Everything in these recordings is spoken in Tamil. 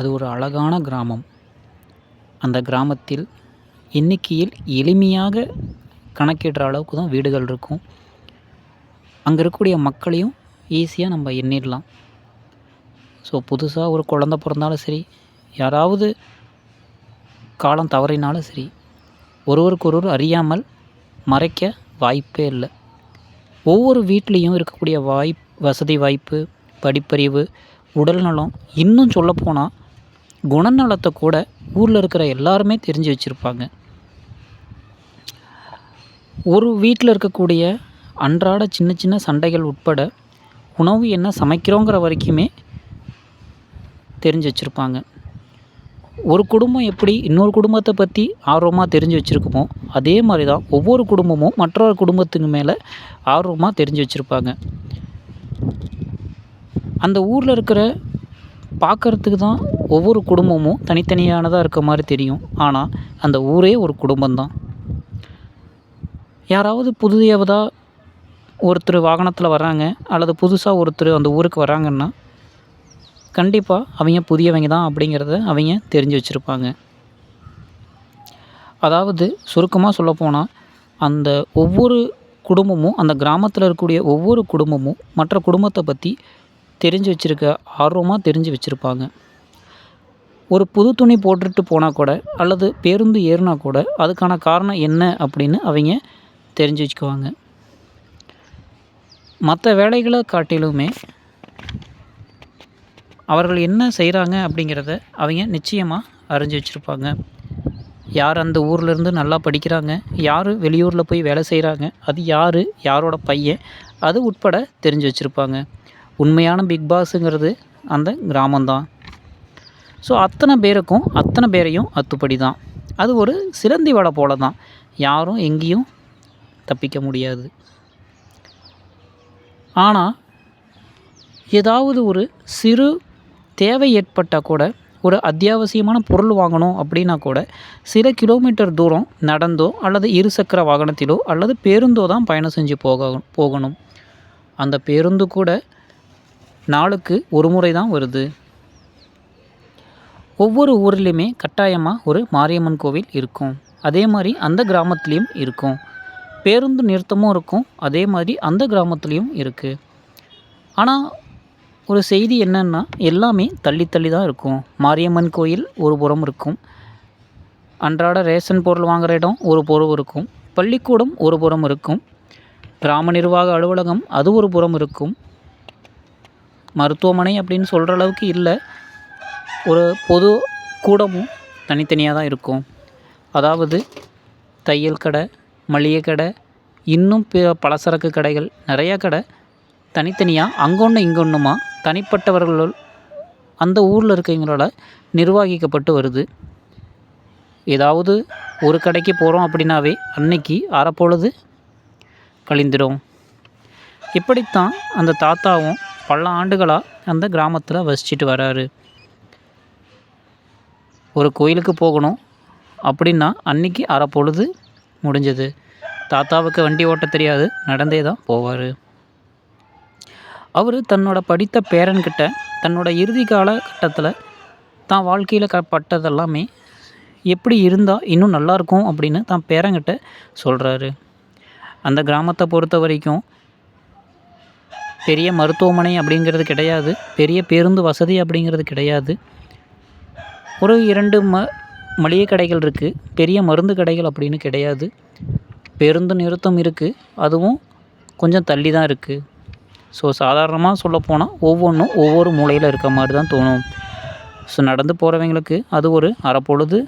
அது ஒரு அழகான கிராமம். அந்த கிராமத்தில் எண்ணிக்கையில் எளிமையாக கணக்கிடுற அளவுக்கு தான் வீடுகள் இருக்கும். அங்கே இருக்கக்கூடிய மக்களையும் ஈஸியாக நம்ம எண்ணிடலாம். ஸோ புதுசாக ஒரு குழந்த பிறந்தாலும் சரி யாராவது காலம் தவறினாலும் சரி ஒருவருக்கு ஒருவர் அறியாமல் மறைக்க வாய்ப்பே இல்லை. ஒவ்வொரு வீட்லேயும் இருக்கக்கூடிய வாய்ப் வசதி வாய்ப்பு படிப்பறிவு உடல்நலம் இன்னும் சொல்லப்போனால் குணநலத்தை கூட ஊரில் இருக்கிற எல்லாருமே தெரிஞ்சு வச்சுருப்பாங்க. ஒரு வீட்டில் இருக்கக்கூடிய அன்றாட சின்ன சின்ன சண்டைகள் உட்பட உணவு என்ன சமைக்கிறோங்கிற வரைக்குமே தெரிஞ்சு வச்சுருப்பாங்க. ஒரு குடும்பம் எப்படி இன்னொரு குடும்பத்தை பற்றி ஆர்வமாக தெரிஞ்சு வச்சுருக்குமோ அதே மாதிரி தான் ஒவ்வொரு குடும்பமும் மற்றொரு குடும்பத்துக்கு மேலே ஆர்வமாக தெரிஞ்சு வச்சுருப்பாங்க. அந்த ஊரில் இருக்கிற பார்க்குறதுக்கு தான் ஒவ்வொரு குடும்பமும் தனித்தனியானதாக இருக்க மாதிரி தெரியும். ஆனால் அந்த ஊரே ஒரு குடும்பம்தான். யாராவது புதியவதாக ஒருத்தர் வாகனத்தில் வராங்க அல்லது புதுசாக ஒருத்தர் அந்த ஊருக்கு வராங்கன்னா கண்டிப்பாக அவங்க புதியவங்க தான் அப்படிங்கிறத அவங்க தெரிஞ்சு வச்சுருப்பாங்க. அதாவது சுருக்கமாக சொல்லப்போனால் அந்த ஒவ்வொரு குடும்பமும் அந்த கிராமத்தில் இருக்கக்கூடிய ஒவ்வொரு குடும்பமும் மற்ற குடும்பத்தை பற்றி தெரிஞ்சு வச்சுருக்க ஆர்வமாக தெரிஞ்சு வச்சுருப்பாங்க. ஒரு புது துணி போட்டுட்டு போனால் கூட அல்லது பேருந்து ஏறினா கூட அதுக்கான காரணம் என்ன அப்படின்னு அவங்க தெரிஞ்சு வச்சுக்குவாங்க. மற்ற வேலைகளை காட்டிலுமே அவர்கள் என்ன செய்கிறாங்க அப்படிங்கிறத அவங்க நிச்சயமாக அறிஞ்சு வச்சுருப்பாங்க. யார் அந்த ஊர்லேருந்து நல்லா படிக்கிறாங்க யார் வெளியூரில் போய் வேலை செய்கிறாங்க அது யார் யாரோட பையன் அது உட்பட தெரிஞ்சு வச்சுருப்பாங்க. உண்மையான பிக் பாஸுங்கிறது அந்த கிராமம்தான். ஸோ அத்தனை பேருக்கும் அத்தனை பேரையும் அத்துப்படி தான் அது ஒரு சிலந்தி வடை போல தான் யாரும் எங்கேயும் தப்பிக்க முடியாது. ஆனால் ஏதாவது ஒரு சிறு தேவை ஏற்பட்டால் கூட ஒரு அத்தியாவசியமான பொருள் வாங்கணும் அப்படின்னா கூட சில கிலோமீட்டர் தூரம் நடந்தோ அல்லது இருசக்கர வாகனத்திலோ அல்லது பேருந்தோ தான் பயணம் செஞ்சு போக போகணும். அந்த பேருந்து கூட நாளுக்கு ஒரு முறை தான் வருது. ஒவ்வொரு ஊர்லேயுமே கட்டாயமாக ஒரு மாரியம்மன் கோவில் இருக்கும். அதே மாதிரி அந்த கிராமத்துலேயும் இருக்கும். பேருந்து நிறுத்தமும் இருக்கும். அதே மாதிரி அந்த கிராமத்துலேயும் இருக்குது ஆனால் ஒரு செய்தி என்னென்னா எல்லாமே தள்ளி தள்ளி தான் இருக்கும். மாரியம்மன் கோயில் ஒரு புறம் இருக்கும். அன்றாட ரேஷன் பொருள் வாங்குகிற இடம் ஒரு புறம் இருக்கும். பள்ளிக்கூடம் ஒரு புறம் இருக்கும். கிராம நிர்வாக அலுவலகம் அது ஒரு புறம் இருக்கும். மருத்துவமனை அப்படின்னு சொல்கிற அளவுக்கு இல்லை. ஒரு பொது கூடமும் தனித்தனியாக தான் இருக்கும். அதாவது தையல் கடை மளிகை கடை இன்னும் பிற பலசரக்கு கடைகள் நிறையா கடை தனித்தனியாக அங்கொன்று இங்கொன்றுமா தனிப்பட்டவர்கள் அந்த ஊரில் இருக்கவங்களோட நிர்வகிக்கப்பட்டு வருது. ஏதாவது ஒரு கடைக்கு போகிறோம் அப்படின்னாவே அன்னைக்கு அறப்பொழுது கழிந்துடும் இப்படித்தான் அந்த தாத்தாவும் பல ஆண்டுகளாக அந்த கிராமத்தில் வசிச்சுட்டு வராரு. ஒரு கோயிலுக்கு போகணும் அப்படின்னா அன்னைக்கு அறப்பொழுது முடிஞ்சது. தாத்தாவுக்கு வண்டி ஓட்ட தெரியாது. நடந்தே தான் போவார். அவர் தன்னோட படித்த பேரன்கிட்ட தன்னோட இறுதி காலகட்டத்தில் தான் வாழ்க்கையில் க பட்டதெல்லாமே எப்படி இருந்தால் இன்னும் நல்லாயிருக்கும் அப்படின்னு தான் பேரன்கிட்ட சொல்கிறாரு அந்த கிராமத்தை பொறுத்த வரைக்கும் பெரிய மருத்துவமனை அப்படிங்கிறது கிடையாது. பெரிய பேருந்து வசதி அப்படிங்கிறது கிடையாது. ஒரு இரண்டு ம மளிகை கடைகள் இருக்குது பெரிய மருந்து கடைகள் அப்படின்னு கிடையாது. பேருந்து நிறுத்தம் இருக்குது அதுவும் கொஞ்சம் தள்ளி தான் இருக்குது ஸோ சாதாரணமாக சொல்லப்போனால் ஒவ்வொன்றும் ஒவ்வொரு மூலையில் இருக்க மாதிரி தான் தோணும். ஸோ நடந்து போகிறவங்களுக்கு அது ஒரு அறப்பொழுது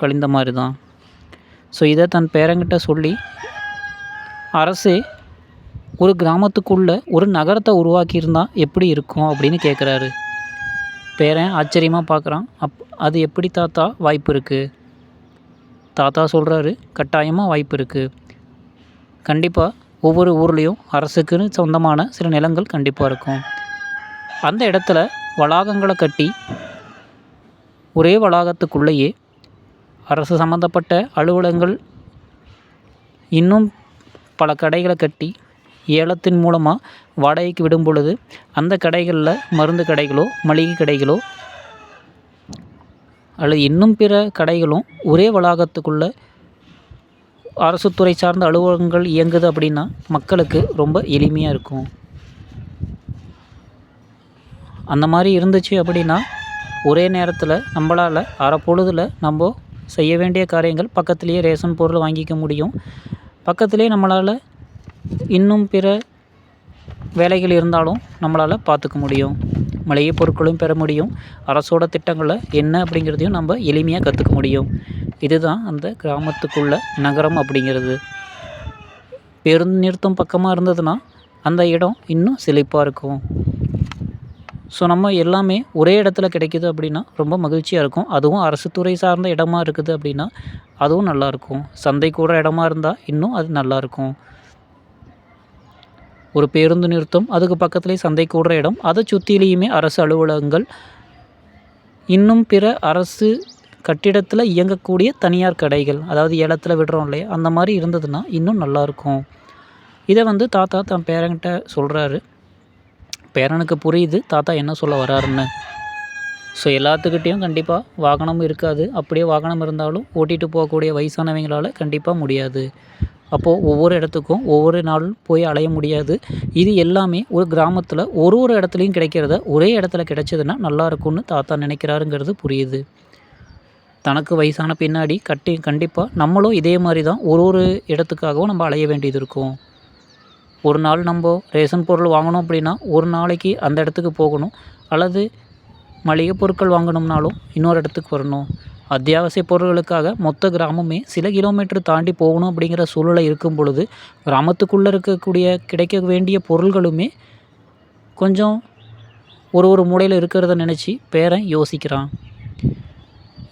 கழிந்த மாதிரி தான். ஸோ இதை தன் பேரங்கிட்ட சொல்லி அரசே ஒரு கிராமத்துக்குள்ளே ஒரு நகரத்தை உருவாக்கியிருந்தால் எப்படி இருக்கும்? அப்படின்னு கேட்குறாரு பேரன் ஆச்சரியமாக பார்க்குறான் அப் அது எப்படி தாத்தா? வாய்ப்பு இருக்குது தாத்தா சொல்கிறாரு கட்டாயமாக வாய்ப்பு இருக்குது கண்டிப்பாக ஒவ்வொரு ஊர்லேயும் அரசுக்குன்னு சொந்தமான சில நிலங்கள் கண்டிப்பாக இருக்கும். அந்த இடத்துல வளாகங்களை கட்டி ஒரே வளாகத்துக்குள்ளேயே அரசு சம்மந்தப்பட்ட அலுவலகங்கள் இன்னும் பல கடைகளை கட்டி ஏலத்தின் மூலமாக வாடகைக்கு விடும் பொழுது அந்த கடைகளில் மருந்து கடைகளோ மளிகை கடைகளோ அல்லது இன்னும் பிற கடைகளும் ஒரே வளாகத்துக்குள்ளே அரசு துறை சார்ந்த அலுவலகங்கள் இயங்குது அப்படின்னா மக்களுக்கு ரொம்ப எளிமையாக இருக்கும். அந்த மாதிரி இருந்துச்சு அப்படின்னா ஒரே நேரத்தில் நம்மளால் அரை பொழுதில் நம்ம செய்ய வேண்டிய காரியங்கள் பக்கத்துலேயே ரேஷன் பொருள் வாங்கிக்க முடியும். பக்கத்துலேயே நம்மளால் இன்னும் பிற வேலைகள் இருந்தாலும் நம்மளால் பார்த்துக்க முடியும். மளிகை பொருட்களும் பெற முடியும். அரசோட திட்டங்களை என்ன அப்படிங்கிறதையும் நம்ம எளிமையாக கற்றுக்க முடியும். இதுதான் அந்த கிராமத்துக்குள்ள நகரம் அப்படிங்கிறது. பேருந்து நிறுத்தம் பக்கமாக இருந்ததுன்னா அந்த இடம் இன்னும் செழிப்பாக இருக்கும். ஸோ நம்ம எல்லாமே ஒரே இடத்துல கிடைக்குது அப்படின்னா ரொம்ப மகிழ்ச்சியாக இருக்கும். அதுவும் அரசு துறை சார்ந்த இடமா இருக்குது அப்படின்னா அதுவும் நல்லாயிருக்கும் சந்தை கூட இடமா இருந்தால் இன்னும் அது நல்லாயிருக்கும் ஒரு பேருந்து நிறுத்தம் அதுக்கு பக்கத்துலேயே சந்தை கூடுற இடம் அதை சுற்றிலையுமே அரசு அலுவலகங்கள் இன்னும் பிற அரசு கட்டிடத்தில் இயங்கக்கூடிய தனியார் கடைகள் அதாவது ஏலத்தில் விடுறோம் இல்லையா அந்த மாதிரி இருந்ததுன்னா இன்னும் நல்லாயிருக்கும். இதை வந்து தாத்தா தன் பேரன்கிட்ட சொல்கிறாரு பேரனுக்கு புரியுது தாத்தா என்ன சொல்ல வராருன்னு. ஸோ எல்லாத்துக்கிட்டேயும் கண்டிப்பாக வாகனம் இருக்காது. அப்படியே வாகனம் இருந்தாலும் ஓட்டிகிட்டு போகக்கூடிய வயசானவங்களால் கண்டிப்பாக முடியாது. அப்போது ஒவ்வொரு இடத்துக்கும் ஒவ்வொரு நாள் போய் அலைய முடியாது. இது எல்லாமே ஒரு கிராமத்தில் ஒரு ஒரு இடத்துலையும் கிடைக்கிறத ஒரே இடத்துல கிடைச்சதுன்னா நல்லா இருக்கும்னு தாத்தா நினைக்கிறாருங்கிறது புரியுது. தனக்கு வயசான பின்னாடி கட்டி கண்டிப்பாக நம்மளும் இதே மாதிரி தான் ஒரு ஒரு இடத்துக்காகவும் நம்ம அலைய வேண்டியது இருக்கும். ஒரு நாள் நம்ம ரேஷன் பொருள் வாங்கணும் அப்படின்னா ஒரு நாளைக்கு அந்த இடத்துக்கு போகணும். அல்லது மளிகை பொருட்கள் வாங்கணும்னாலும் இன்னொரு இடத்துக்கு வரணும். அத்தியாவசிய பொருட்களுக்காக மொத்த கிராமமே சில கிலோமீட்டர் தாண்டி போகணும் அப்படிங்கிற சூழ்நிலை இருக்கும் பொழுது கிராமத்துக்குள்ளே இருக்கக்கூடிய கிடைக்க வேண்டிய பொருள்களுமே கொஞ்சம் ஒரு ஒரு மூலையில் இருக்கிறத நினச்சி பேரன் யோசிக்கிறான்.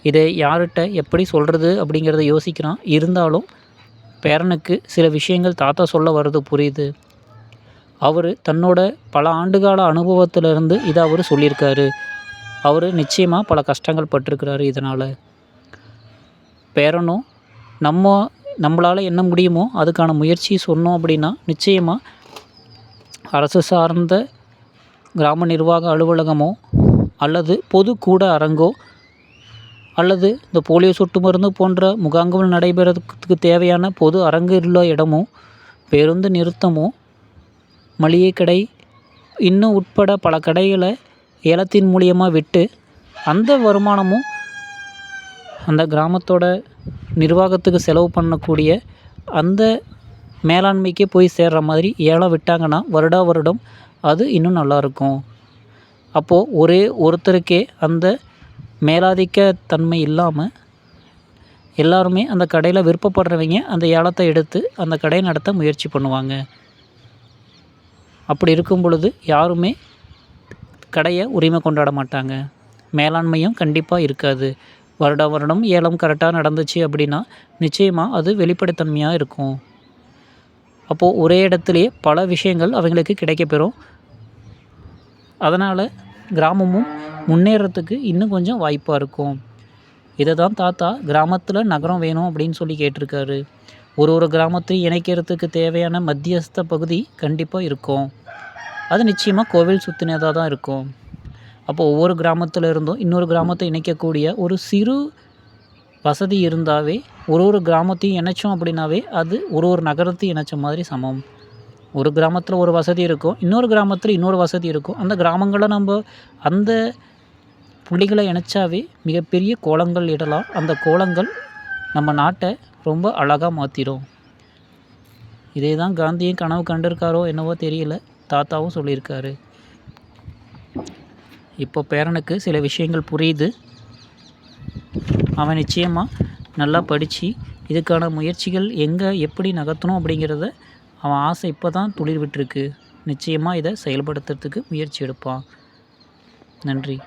இதை யார்கிட்ட எப்படி சொல்கிறது அப்படிங்கிறத யோசிக்கிறான். இருந்தாலும் பேரனுக்கு சில விஷயங்கள் தாத்தா சொல்ல வர்றது புரியுது. அவர் தன்னோட பல ஆண்டுகால அனுபவத்திலிருந்து இதை அவர் சொல்லியிருக்காரு. அவர் நிச்சயமாக பல கஷ்டங்கள் பட்டிருக்கிறாரு இதனால். பேரனும் நம்ம நம்மளால் என்ன முடியுமோ அதுக்கான முயற்சி சொன்னோம் அப்படின்னா நிச்சயமாக அரசு சார்ந்த கிராம நிர்வாக அலுவலகமோ அல்லது பொது கூட அரங்கோ அல்லது இந்த போலியோ சொட்டு மருந்து போன்ற முகாம்கள் நடைபெறதுக்கு தேவையான பொது அரங்கு உள்ள இடமோ பேருந்து நிறுத்தமோ மளிகை கடை இன்னும் உட்பட பல கடைகளை ஏலத்தின் மூலியமாக விட்டு அந்த வருமானமும் அந்த கிராமத்தோட நிர்வாகத்துக்கு செலவு பண்ணக்கூடிய அந்த மேலாண்மைக்கே போய் சேர்கிற மாதிரி ஏலம் விட்டாங்கன்னா வருடா வருடம் அது இன்னும் நல்லாயிருக்கும். அப்போது ஒரே ஒருத்தருக்கே அந்த மேலாதிக்க தன்மை இல்லாமல் எல்லாருமே அந்த கடையில் விருப்பப்படுறவங்க அந்த ஏலத்தை எடுத்து அந்த கடையை நடத்த முயற்சி பண்ணுவாங்க. அப்படி இருக்கும் பொழுது யாருமே கடையை உரிமை கொண்டாட மாட்டாங்க. மேலாண்மையும் கண்டிப்பாக இருக்காது. வருட வருடம் ஏலம் கரெக்டாக நடந்துச்சு அப்படின்னா நிச்சயமாக அது வெளிப்படைத்தன்மையாக இருக்கும். அப்போது ஒரே இடத்துலையே பல விஷயங்கள் அவங்களுக்கு கிடைக்கப்பெறும். அதனால் கிராமமும் முன்னேறத்துக்கு இன்னும் கொஞ்சம் வாய்ப்பாக இருக்கும். இதை தான் தாத்தா கிராமத்தில் நகரம் வேணும் அப்படின்னு சொல்லி கேட்டிருக்காரு. ஒரு ஒரு கிராமத்தையும் இணைக்கிறதுக்கு தேவையான மத்தியஸ்த பகுதி கண்டிப்பாக இருக்கும். அது நிச்சயமாக கோவில் சுற்றினதாக தான் இருக்கும். அப்போ ஒவ்வொரு கிராமத்தில் இருந்தும் இன்னொரு கிராமத்தை இணைக்கக்கூடிய ஒரு சிறு வசதி இருந்தாவே ஒரு ஒரு கிராமத்தையும் இணைச்சோம் அப்படின்னாவே அது ஒரு ஒரு நகரத்தையும் இணைச்ச மாதிரி சமம். ஒரு கிராமத்தில் ஒரு வசதி இருக்கும் இன்னொரு கிராமத்தில் இன்னொரு வசதி இருக்கும். அந்த கிராமங்களை நம்ம அந்த புள்ளிகளை இணைச்சாவே மிகப்பெரிய கோலங்கள் இடலாம். அந்த கோலங்கள் நம்ம நாட்டை ரொம்ப அழகாக மாற்றிடும் இதே தான் காந்தியும் கனவு கண்டிருக்காரோ என்னவோ தெரியல தாத்தாவும் சொல்லியிருக்காரு. இப்போ பேரனுக்கு சில விஷயங்கள் புரியுது. அவன் நிச்சயமாக நல்லா படித்து இதுக்கான முயற்சிகள் எங்கே எப்படி நகர்த்தணும் அப்படிங்கிறத அவன் ஆசை இப்போ தான் துளிர் விட்டுருக்கு. நிச்சயமாக இதை செயல்படுத்துறதுக்கு முயற்சி எடுப்பான். நன்றி.